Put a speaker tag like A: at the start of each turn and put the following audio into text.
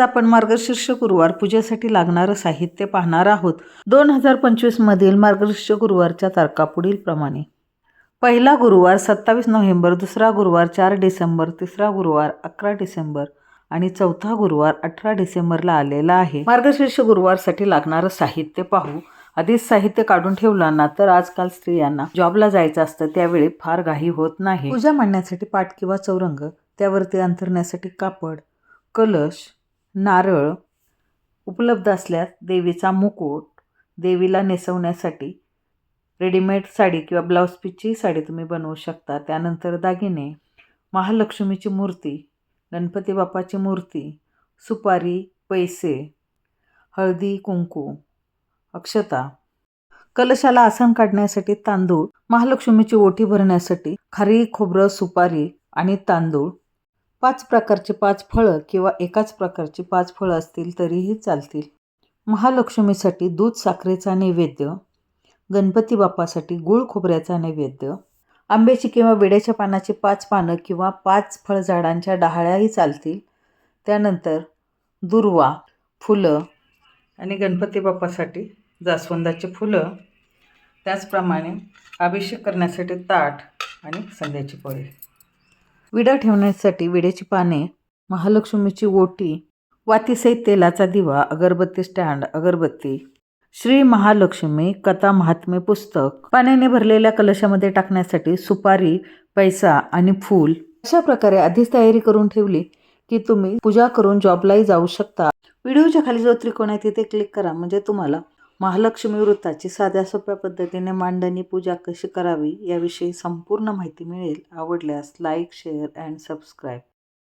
A: आपण मार्गशीर्ष गुरुवार पूजेसाठी लागणारं साहित्य पाहणार आहोत. दोन हजार पंचवीसमधील मार्गशीर्ष गुरुवारच्या तारखा पुढील प्रमाणे. पहिला गुरुवार सत्तावीस नोव्हेंबर दुसरा गुरुवार चार डिसेंबर तिसरा गुरुवार अकरा डिसेंबर आणि चौथा गुरुवार अठरा डिसेंबरला आलेला आहे. मार्गशीर्ष गुरुवारसाठी लागणारं साहित्य पाहू. आधीच साहित्य काढून ठेवला ना तर आजकाल स्त्रियांना जॉबला जायचं असतं त्यावेळी फार घाई होत नाही. पूजा मांडण्यासाठी पाट किंवा चौरंग त्यावरती अंतरण्यासाठी कापड कलश नारळ उपलब्ध असल्यास देवीचा मुकुट देवीला नेसवण्यासाठी रेडीमेड साडी किंवा ब्लाऊज पीसची साडी तुम्ही बनवू शकता. त्यानंतर दागिने महालक्ष्मीची मूर्ती गणपती बाप्पाची मूर्ती सुपारी पैसे हळदी कुंकू अक्षता कलशाला आसन काढण्यासाठी तांदूळ महालक्ष्मीची ओटी भरण्यासाठी खारी खोबरं सुपारी आणि तांदूळ पाच प्रकारचे पाच फळं किंवा एकाच प्रकारची पाच फळं असतील तरीही चालतील. महालक्ष्मीसाठी दूध साखरेचा नैवेद्य गणपती बाप्पासाठी गुळ खोबऱ्याचा नैवेद्य आंब्याची किंवा विड्याच्या पानाची पाच पानं किंवा पाच फळझाडांच्या डहाळ्याही चालतील. त्यानंतर दुर्वा फुलं आणि गणपती बाप्पासाठी जास्वंदाची फुलं. त्याचप्रमाणे अभिषेक करण्यासाठी ताट आणि संध्याची पोळी. विडा ठेवण्यासाठी विड्याची पाने महालक्ष्मीची ओटी वातीसहित तेलाचा दिवा अगरबत्ती स्टँड अगरबत्ती श्री महालक्ष्मी कथा महात्म्य पुस्तक. पाण्याने भरलेल्या कलशामध्ये टाकण्यासाठी सुपारी पैसा आणि फूल. अशा प्रकारे आधीच तयारी करून ठेवली की तुम्ही पूजा करून जॉबलाही जाऊ शकता. व्हिडिओच्या खाली जो त्रिकोण आहे तिथे क्लिक करा म्हणजे तुम्हाला महालक्ष्मी वृत्ताची साध्या सोप्या पद्धतीने मांडणी पूजा कशी करावी याविषयी संपूर्ण माहिती मिळेल. आवडल्यास लाईक शेअर अँड सबस्क्राईब